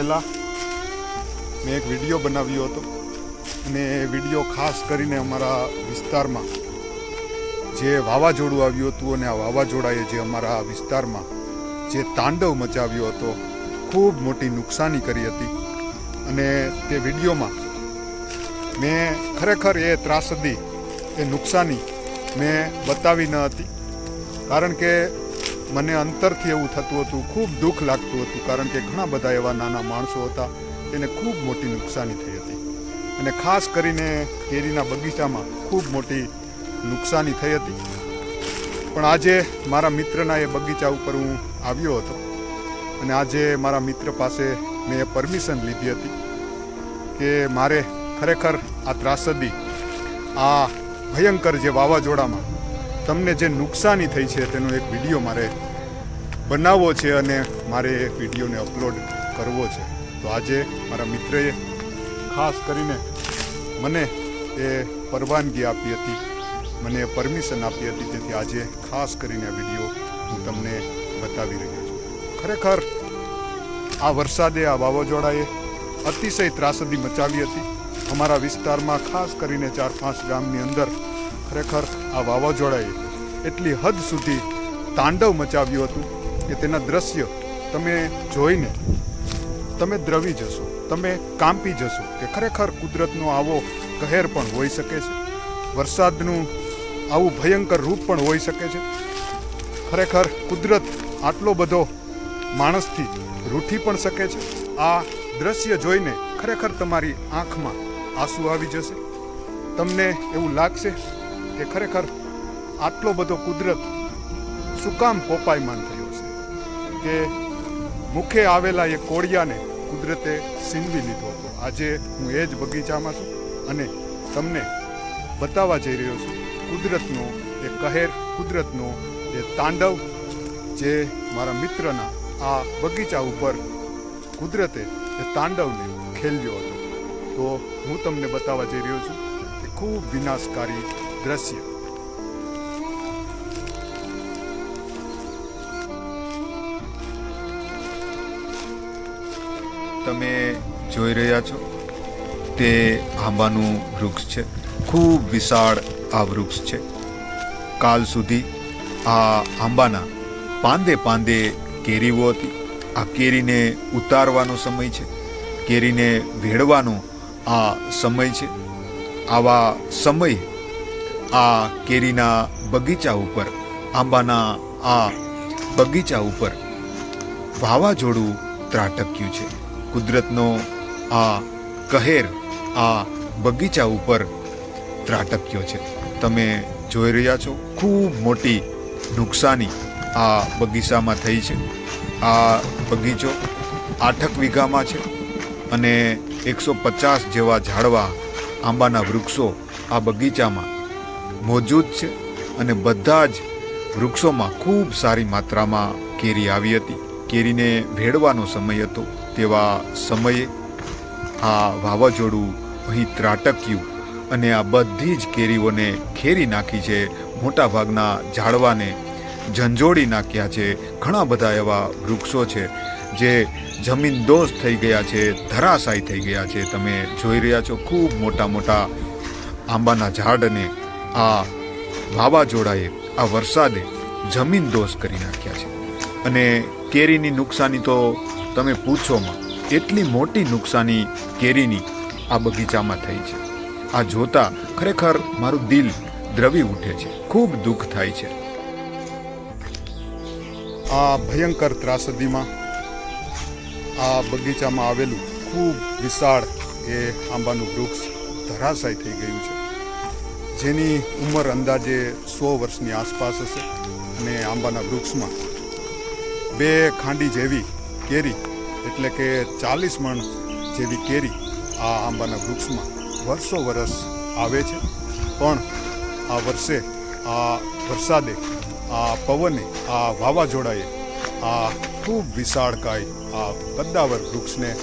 પહેલાં મેં એક વીડિયો બનાવ્યો હતો અને એ વીડિયો ખાસ કરીને અમારા વિસ્તારમાં જે વાવાઝોડું આવ્યું હતું અને આ વાવાઝોડાએ જે અમારા વિસ્તારમાં જે તાંડવ મચાવ્યો હતો, ખૂબ મોટી નુકસાની કરી હતી. અને તે વિડીયોમાં મેં ખરેખર એ ત્રાસદી, એ નુકસાની મેં બતાવી ન હતી. કારણ કે મને અંતરથી એવું થતું હતું, ખૂબ દુઃખ લાગતું હતું, કારણ કે ઘણા બધા એવા નાના માણસો હતા એને ખૂબ મોટી નુકસાની થઈ હતી. અને ખાસ કરીને કેરીના બગીચામાં ખૂબ મોટી નુકસાની થઈ હતી. પણ આજે મારા મિત્રના એ બગીચા ઉપર હું આવ્યો હતો. અને આજે મારા મિત્ર પાસે મેં પરમિશન લીધી હતી કે મારે ખરેખર આ ત્રાસદી, આ ભયંકર જે વાવાઝોડામાં તમને જે નુકસાની થઈ છે તેનો એક વીડિયો મારે બનાવવો છે અને મારે એ વિડીયોને અપલોડ કરવો છે. તો આજે મારા મિત્રએ ખાસ કરીને મને એ પરવાનગી આપી હતી. મને પરમિશન આપી હતી જેથી આજે ખાસ કરીને આ વીડિયો હું તમને બતાવી રહ્યો છું. ખરેખર આ વરસાદે, આ વાવાઝોડાએ અતિશય ત્રાસદી મચાવી હતી. અમારા વિસ્તારમાં ખાસ કરીને ચાર પાંચ ગામની અંદર ખરેખર આ વાવાઝોડાએ એટલી હદ સુધી તાંડવ મચાવ્યું હતું કે તેના દ્રશ્ય તમે જોઈને તમે દ્રવી જશો, તમે કાંપી જશો કે ખરેખર કુદરતનો આવો કહેર પણ હોઈ શકે છે. વરસાદનું આવું ભયંકર રૂપ પણ હોઈ શકે છે. ખરેખર કુદરત આટલો બધો માણસથી રૂઠી પણ શકે છે. આ દ્રશ્ય જોઈને ખરેખર તમારી આંખમાં આંસુ આવી જશે. તમને એવું લાગશે કે ખરેખર આટલો બધો કુદરત શું કામ પોપાયમાન થયો છે? કે મુખે આવેલા એ કોળિયાને કુદરતે સીનવી લીધો હતો. આજે હું એ જ બગીચામાં છું અને તમને બતાવવા જઈ રહ્યો છું કુદરતનો એ કહેર, કુદરતનો એ તાંડવ જે મારા મિત્રના આ બગીચા ઉપર કુદરતે એ તાંડવને ખેલ્યો હતો. તો હું તમને બતાવવા જઈ રહ્યો છું કે ખૂબ વિનાશકારી દ્રશ્ય તમે જોઈ રહ્યા છો? તે આંબાનું વૃક્ષ છે. ખૂબ વિશાળ આ વૃક્ષ છે. કાલ સુધી આ આંબાના પાંદે પાંદે કેરીઓ હતી. આ કેરીને ઉતારવાનો સમય છે. કેરીને વેડવાનો આ સમય છે. આવા સમયે આ કેરીના બગીચા ઉપર, આંબાના આ બગીચા ઉપર વાવાઝોડું ત્રાટક્યું છે. કુદરતનો આ કહેર આ બગીચા ઉપર ત્રાટક્યો છે. તમે જોઈ રહ્યા છો, ખૂબ મોટી નુકસાની આ બગીચામાં થઈ છે. આ બગીચો આઠક વીઘામાં છે અને એકસો પચાસ જેવા ઝાડવા આંબાના વૃક્ષો આ બગીચામાં મોજૂદ છે અને બધા જ વૃક્ષોમાં ખૂબ સારી માત્રામાં કેરી આવી હતી. કેરીને ભેળવાનો સમય હતો. તેવા સમયે આ વાવાઝોડું અહીં ત્રાટક્યું અને આ બધી જ કેરીઓને ખેરી નાખી છે, મોટાભાગના ઝાડવાને ઝંઝોડી નાખ્યા છે, ઘણા બધા એવા વૃક્ષો છે જે જમીન દોષ થઈ ગયા છે, ધરાશાય થઈ ગયા છે. તમે જોઈ રહ્યા છો, ખૂબ મોટા મોટા આંબાના ઝાડને આ વાવાઝોડાએ આ વરસાદે જમીન દોષ કરી નાખ્યા છે. અને કેરીની નુકસાની તો તમે પૂછોમાં એટલી મોટી નુકસાની કેરીની આ બગીચામાં થઈ છે. આ જોતા ખરેખર મારું દિલ દ્રવી ઉઠે છે. ખૂબ દુઃખ થાય છે. આ ભયંકર ત્રાસદીમાં આ બગીચામાં આવેલું ખૂબ વિશાળ એ આંબાનું વૃક્ષ ધરાશાય થઈ ગયું છે. જેની ઉંમર અંદાજે સો વર્ષની આસપાસ હશે અને આંબાના વૃક્ષમાં. બે ખાંડી જેવી કેરી, એટલે કે ચાલીસ મણ જેવી કેરી આ આંબાના વૃક્ષમાં વર્ષો વર્ષ આવે છે. પણ આ વર્ષે, આ વરસાદે, આ પવને, આ વાવાઝોડાએ, આ ખૂબ વિશાળકાય આ કદ્દાવર વૃક્ષને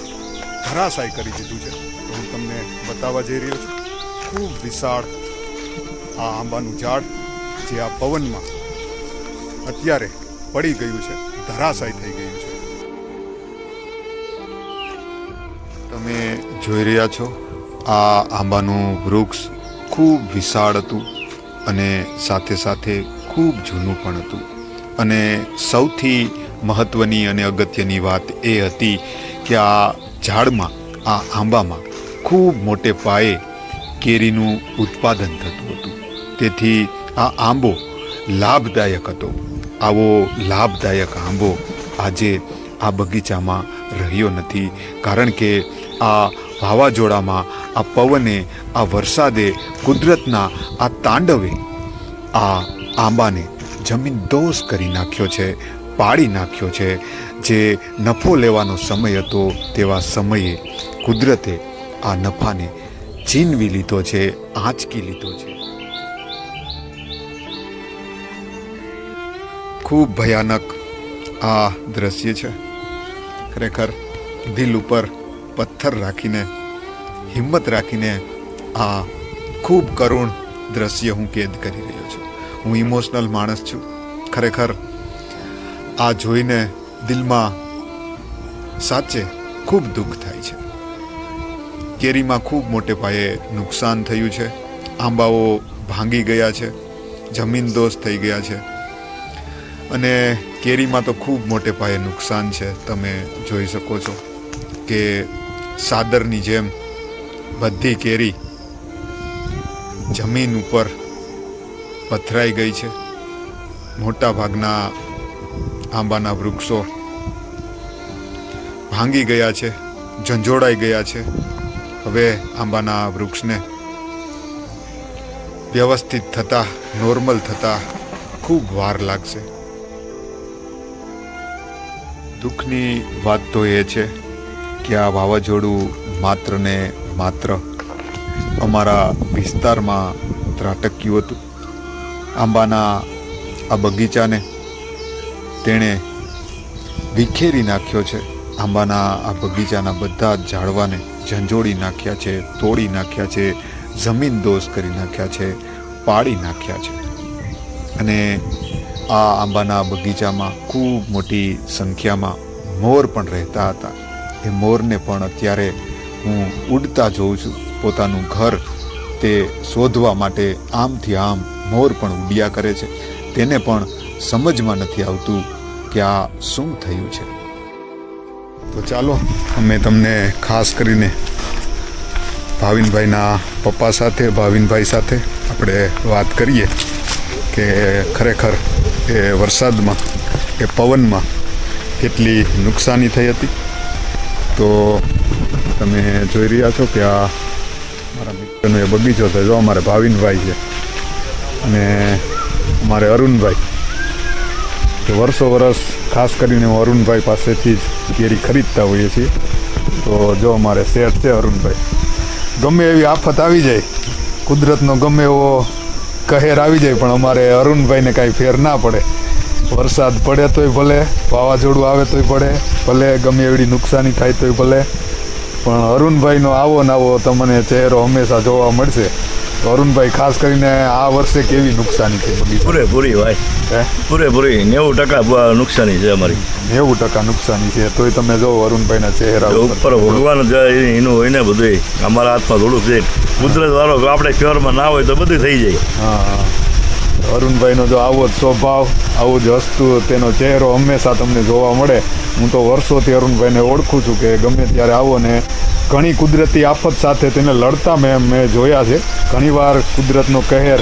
ધરાશાય કરી દીધું છે. હું તમને બતાવવા જઈ રહ્યો છું. ખૂબ વિશાળ આ આંબાનું ઝાડ જે આ પવનમાં અત્યારે પડી ગયું છે, ધરાશાય થઈ ગયું છે. તમે જોઈ રહ્યા છો, આ આંબાનું વૃક્ષ ખૂબ વિશાળ હતું અને સાથે સાથે ખૂબ જૂનું પણ હતું. અને સૌથી મહત્ત્વની અને અગત્યની વાત એ હતી કે આ ઝાડમાં, આ આંબામાં ખૂબ મોટે પાયે કેરીનું ઉત્પાદન થતું હતું. તેથી આ આંબો લાભદાયક હતો. આવો લાભદાયક આંબો આજે આ બગીચામાં રહ્યો નથી. કારણ કે આ વાવાઝોડામાં આ પવને, આ વરસાદે કુદરતના આ તાંડવે આ આંબાને જમીન દોષ કરી નાખ્યો છે, પાડી નાખ્યો છે. જે નફો લેવાનો સમય હતો તેવા સમયે કુદરતે આ નફાને છીનવી લીધો છે, આંચકી લીધો છે. ખૂબ ભયાનક આ દ્રશ્ય છે. ખરેખર દિલ ઉપર પથ્થર રાખીને, હિંમત રાખીને આ ખૂબ કરુણ દ્રશ્ય હું કેદ કરી રહ્યો છું. હું ઇમોશનલ માણસ છું. ખરેખર આ જોઈને દિલમાં સાચે ખૂબ દુઃખ થાય છે. કેરીમાં ખૂબ મોટે પાયે નુકસાન થયું છે. આંબાઓ ભાંગી ગયા છે. જમીન દોષ થઈ ગયા છે. અને કેરીમાં તો ખૂબ મોટે પાયે નુકસાન છે, તમે જોઈ શકો છો કે સાદરની જેમ બધી કેરી જમીન ઉપર પથરાઈ ગઈ છે. મોટા ભાગના આંબાના વૃક્ષો ભાંગી ગયા છે ઝંઝોડાઈ ગયા છે. હવે આંબાના વૃક્ષને વ્યવસ્થિત થતા, નોર્મલ થતા ખૂબ વાર લાગશે. દુઃખની વાત તો એ છે કે આ વાવાઝોડું માત્ર ને માત્ર અમારા વિસ્તારમાં ત્રાટક્યું હતું. આંબાના આ બગીચાને તેણે વિખેરી નાખ્યો છે. આંબાના આ બગીચાના બધા જ ઝાડવાને ઝંઝોડી નાખ્યા છે, તોડી નાખ્યા છે, જમીન દોષ કરી નાખ્યા છે, પાડી નાખ્યા છે. અને આ આંબાના બગીચામાં ખૂબ મોટી સંખ્યામાં મોર પણ રહેતા હતા. એ મોરને પણ અત્યારે હું ઉડતા જોઉં છું. પોતાનું ઘર તે શોધવા માટે આમથી આમ મોર પણ ઉડ્યા કરે છે. તેને પણ સમજમાં નથી આવતું કે આ શું થયું છે. તો ચાલો, અમે તમને ખાસ કરીને ભાવિનભાઈના પપ્પા સાથે, ભાવિનભાઈ સાથે આપણે વાત કરીએ કે ખરેખર એ વરસાદમાં એ પવનમાં કેટલી નુકસાની થઈ હતી? તો તમે જોઈ રહ્યા છો કે આ મારા મિત્રનો એ બગીચો છે. જો અમારે ભાવિનભાઈ છે અને અમારે અરુણભાઈ. તો વર્ષો વર્ષ ખાસ કરીને હું અરુણભાઈ પાસેથી જ કેરી ખરીદતા હોઈએ છીએ. તો જો અમારે શેઠ છે અરુણભાઈ. ગમે એવી આફત આવી જાય, કુદરતનો ગમે એવો કહેર આવી જાય, પણ અમારે અરુણભાઈને કાંઈ ફેર ના પડે. વરસાદ પડે તોય ભલે, વાવાઝોડું આવે તોય પડે ભલે ગમે એવડી નુકસાની થાય તોય ભલે. પણ અરુણભાઈનો આવો ને આવો તમને ચહેરો હંમેશા જોવા મળશે. અરુણભાઈ ખાસ કરીને આ વર્ષે કેવી નુકસાની થઈ? પૂરેપૂરી ભાઈ પૂરેપૂરી નેવું ટકા નુકસાની છે અમારી. નેવું ટકા નુકસાની છે. તોય તમે જો અરુણભાઈના ચહેરા ઉપર. ભગવાન એનું હોય ને બધું અમારા હાથમાં થોડુંક છે. કુદરત વાળો આપણે શહેરમાં ના હોય તો બધું થઈ જાય. હા. અરુણભાઈનો જો આવો જ સ્વભાવ, આવું જ હસતું, તેનો ચહેરો હંમેશા તમને જોવા મળે. હું તો વર્ષોથી અરુણભાઈને ઓળખું છું કે ગમે ત્યારે આવો ને ઘણી કુદરતી આફત સાથે તેને લડતા મેં મેં જોયા છે. ઘણીવાર કુદરતનો કહેર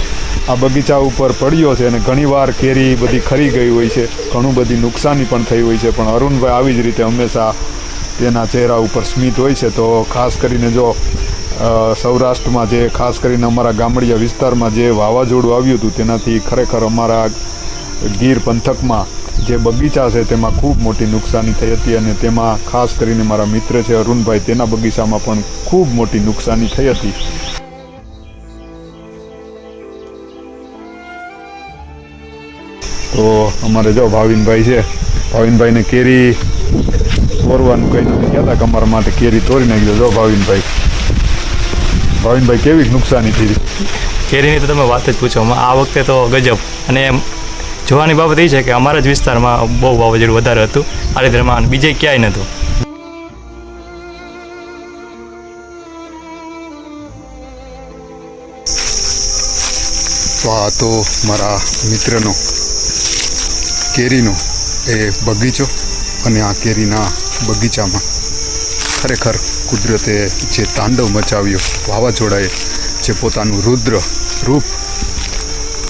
આ બગીચા ઉપર પડ્યો છે અને ઘણીવાર કેરી બધી ખરી ગઈ હોય છે. ઘણું બધી નુકસાની પણ થઈ હોય છે. પણ અરુણભાઈ આવી જ રીતે હંમેશા તેના ચહેરા ઉપર સ્મિત હોય છે. તો ખાસ કરીને જો સૌરાષ્ટ્રમાં જે, ખાસ કરીને અમારા ગામડિયા વિસ્તારમાં જે વાવાઝોડું આવ્યું હતું, તેનાથી ખરેખર અમારા ગીર પંથકમાં જે બગીચા છે, તેમાં ખૂબ મોટી નુકસાની થઈ હતી અને તેમાં ખાસ કરીને મારા મિત્ર છે અરુણભાઈ, તેના બગીચામાં પણ ખૂબ મોટી નુકસાની થઈ હતી. તો અમારે જો ભાવિનભાઈ છે, ભાવિનભાઈને કેરી તોરવાનું કંઈ નથી કહેતા, કે અમારા માટે કેરી તોડી નાખી દો ભાવિનભાઈ. ભાવિનભાઈ કેવી નુકસાની થઈ કેરીની તો તમે વાત જ પૂછો આ વખતે તો ગજબ. અને જોવાની બાબત એ છે કે અમારા જ વિસ્તારમાં બહુ વાવાઝોડું વધારે હતું. આ દરમિયાન બીજે ક્યાંય નહોતું. તો આ તો મારા મિત્રનો કેરીનો એ બગીચો અને આ કેરીના બગીચામાં ખરેખર કુદરતે જે તાંડવ મચાવ્યો, વાવાઝોડાએ જે પોતાનું રુદ્ર રૂપ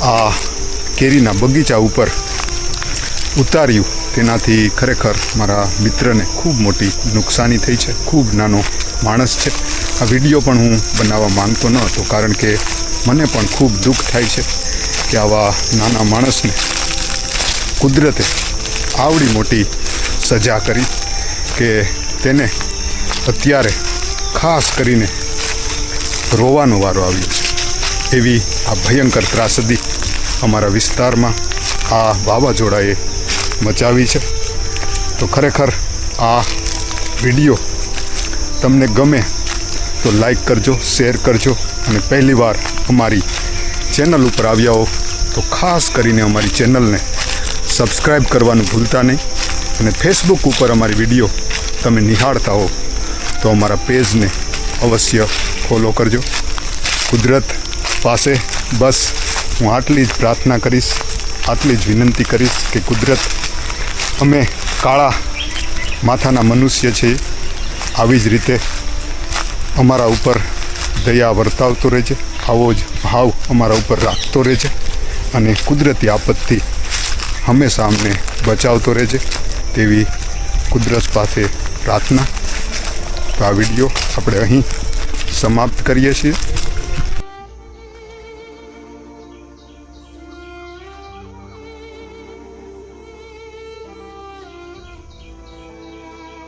આ કેરીના બગીચા ઉપર ઉતાર્યું, તેનાથી ખરેખર મારા મિત્રને ખૂબ મોટી નુકસાની થઈ છે, ખૂબ નાનો માણસ છે. આ વીડિયો પણ હું બનાવવા માંગતો ન હતો, કારણ કે મને પણ ખૂબ દુઃખ થાય છે કે આવા નાના માણસને કુદરતે આવડી મોટી સજા કરી કે તેને અત્યારે ખાસ કરીને રોવાનો વારો આવ્યો છે. એવી આ ભયંકર ત્રાસદી અમારા વિસ્તારમાં આ વાવાઝોડાએ મચાવી છે. તો ખરેખર આ વીડિયો તમને ગમે તો લાઈક કરજો, શેર કરજો અને પહેલીવાર અમારી ચેનલ ઉપર આવ્યા હો તો ખાસ કરીને અમારી ચેનલને સબસ્ક્રાઈબ કરવાનું ભૂલતા નહીં અને ફેસબુક ઉપર અમારી વીડિયો તમે નિહાળતા હો તો અમારા પેજને અવશ્ય ફોલો કરજો. કુદરત પાસે બસ હું આટલી જ પ્રાર્થના કરીશ, આટલી જ વિનંતી કરીશ કે કુદરત અમે કાળા માથાના મનુષ્ય છીએ. આવી જ રીતે અમારા ઉપર દયા વર્તાવતો રહેજે, આવો જ ભાવ અમારા ઉપર રાખતો રહેજે અને કુદરતી આપત્તિ હંમેશા અમને બચાવતો રહેજે તેવી કુદરત પાસે પ્રાર્થના તો આ વીડિયો આપણે અહીં સમાપ્ત કરીએ છીએ.